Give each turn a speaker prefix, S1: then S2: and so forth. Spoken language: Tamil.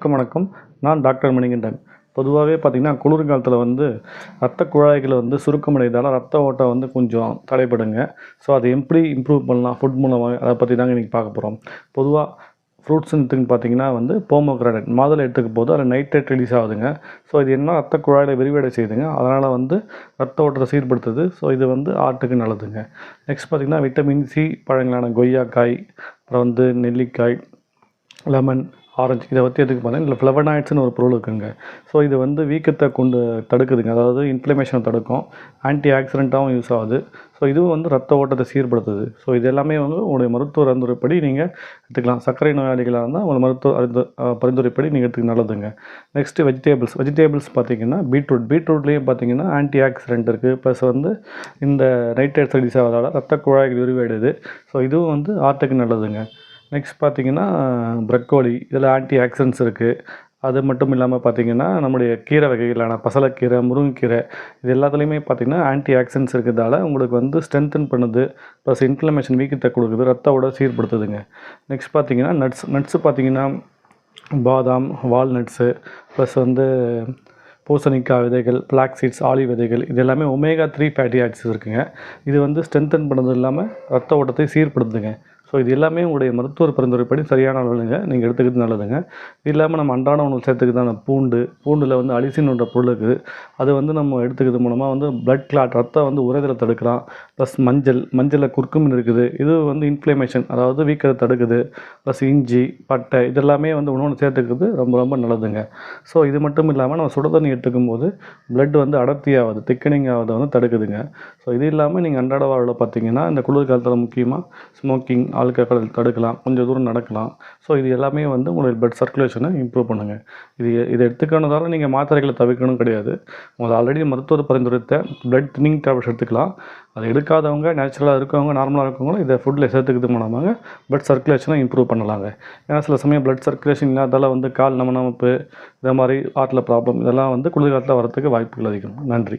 S1: வணக்கம் வணக்கம். நான் டாக்டர் மணிகண்டன். பொதுவாகவே பார்த்திங்கன்னா குளிர்காலத்தில் வந்து ரத்த குழாய்கள் வந்து சுருக்கமடைதால் ரத்த ஓட்டம் வந்து கொஞ்சம் தடைப்படுங்க ஸோ அதை எப்படி இம்ப்ரூவ் பண்ணலாம்? ஃபுட் மூலமாக அதை பற்றி தாங்க இன்றைக்கி பார்க்க போகிறோம் பொதுவாக ஃப்ரூட்ஸ் எடுத்துன்னு பார்த்தீங்கன்னா வந்து போமோகிரானட் மாதுளை எடுத்துக்க போது அதில் நைட்ரேட் ரிலீஸ் ஆகுதுங்க. ஸோ இது என்ன? ரத்த குழாயில் விரிவடை செய்யுதுங்க. அதனால் வந்து ரத்த ஓட்டத்தை சீர்படுத்துது. ஸோ இது வந்து ஆட்டுக்கு நல்லதுங்க. நெக்ஸ்ட் பார்த்திங்கன்னா விட்டமின் சி பழங்களான கொய்யாக்காய் அப்புறம் வந்து நெல்லிக்காய் லெமன் ஆரஞ்சு இதை பற்றி எதுக்கு பார்த்தீங்கன்னா இல்லை ஃப்ளவனாய்ட்ஸ்னு ஒரு பொருள் இருக்குங்க. ஸோ இது வந்து வீக்கத்தை கொண்டு தடுக்குதுங்க. அதாவது இன்ஃப்ளமேஷனை தடுக்கும். ஆன்டி ஆக்சிடெண்ட்டாகவும் யூஸ் ஆகுது. ஸோ இதுவும் வந்து ரத்த ஓட்டத்தை சீர்படுத்துது. ஸோ இது எல்லாமே வந்து உங்களுடைய மருத்துவ அறிந்துரைப்படி நீங்கள் எடுத்துக்கலாம். சர்க்கரை நோயாளிகளாக இருந்தால் உங்கள் மருத்துவ அறிந்து பரிந்துரைப்படி நீங்கள் எடுத்துக்க நல்லதுங்க. நெக்ஸ்ட்டு வெஜிடேபிள்ஸ் வெஜிடேபிள்ஸ் பார்த்தீங்கன்னா பீட்ரூட் பீட்ரூட்லேயும் பார்த்தீங்கன்னா ஆன்டி ஆக்சிடென்ட் இருக்குது ப்ளஸ் வந்து இந்த நைட்ரேட் ரிலீஸ் ஆகிறதால ரத்த குழாய்கள் விரிவடையுது. ஸோ இதுவும் வந்து ஆர்ட்டுக்கு நல்லதுங்க. நெக்ஸ்ட் பார்த்திங்கன்னா ப்ரக்கோலி இதில் ஆன்டி ஆக்சிடென்ட்ஸ் இருக்குது அது மட்டும் இல்லாமல் பார்த்தீங்கன்னா நம்முடைய கீரை வகைகளான பசலைக்கீரை முருங்கைக்கீரை இது எல்லாத்துலேயுமே பார்த்தீங்கன்னா ஆன்டி ஆக்சிடென்ட்ஸ் இருக்கிறதால உங்களுக்கு வந்து ஸ்ட்ரென்தன் பண்ணுது ப்ளஸ் இன்ஃப்ளமேஷன் வீக்கத்தை கொடுக்குது ரத்தோட சீர்படுத்துதுங்க. நெக்ஸ்ட் பார்த்திங்கன்னா நட்ஸ் நட்ஸு பார்த்தீங்கன்னா பாதாம் வால்நட்ஸு ப்ளஸ் வந்து பூசணிக்காய் விதைகள் பிளாக் சீட்ஸ் ஆலி விதைகள் இது எல்லாமே ஒமேகா த்ரீ ஃபேட்டி ஆசிட்ஸ் இருக்குங்க. இது வந்து ஸ்ட்ரென்தன் பண்ணது இல்லாமல் ரத்த ஓட்டத்தை சீர்படுத்துதுங்க. ஸோ இது எல்லாமே உங்களுடைய மருத்துவ பரிந்துரைப்படி சரியான அளவுங்க நீங்கள் எடுத்துக்கிறது நல்லதுங்க. இது இல்லாமல் நம்ம அன்றாட உணவு சேர்த்துக்கிறதான பூண்டு பூண்டில் வந்து அலிசின்ன்ற பொருள் இருக்குது. அது வந்து நம்ம எடுத்துக்கிறது மூலமாக வந்து பிளட் கிளாட் ரத்தம் வந்து உறைதலை தடுக்கலாம். ப்ளஸ் மஞ்சள் மஞ்சளில் குறுக்குமின் இருக்குது. இது வந்து இன்ஃப்ளமேஷன் அதாவது வீக்கத்தை தடுக்குது. ப்ளஸ் இஞ்சி பட்டை இதெல்லாமே வந்து உணவு சேர்த்துக்கிறது ரொம்ப ரொம்ப நல்லதுங்க. ஸோ இது மட்டும் இல்லாமல் நம்ம சுட தண்ணி எடுத்துக்கும் போது பிளட் வந்து அடர்த்தியாகுது திக்கனிங் ஆகுதை வந்து தடுக்குதுங்க. ஸோ இது இல்லாமல் நீங்கள் அன்றாட வாழ்வில் பார்த்தீங்கன்னா இந்த குளிர் காலத்தில் முக்கியமாக ஸ்மோக்கிங் ஆல்கஹால் தடுக்கலாம். கொஞ்சம் தூரம் நடக்கலாம். ஸோ இது எல்லாமே வந்து உங்களுடைய பிளட் சர்க்குலேஷனை இம்ப்ரூவ் பண்ணுங்கள் இது இதை எடுத்துக்கணுதால நீங்கள் மாத்திரைகளை தவிர்க்கணும் கிடையாது. உங்களுக்கு ஆல்ரெடி மருத்துவர் பரிந்துரைத்த பிளட் தின்னிங் டேப்லெட்ஸ் எடுத்துக்கலாம். அதை எடுக்காதவங்க நேச்சுரலாக இருக்கவங்க நார்மலாக இருக்கவங்களும் இதை ஃபுட்டில் சேர்த்துக்கிறது மூலமாக பிளட் சர்க்குலேஷனை இம்ப்ரூவ் பண்ணலாங்க. ஏன்னா சில சமயம் பிளட் சர்க்குலேஷன் இல்லாதால வந்து கால் நம்ம நமப்பு இதை மாதிரி ஹார்ட்டில் ப்ராப்ளம் இதெல்லாம் வந்து குளிர்காலத்தில் வரத்துக்கு வாய்ப்புகள் அதிகம். நன்றி.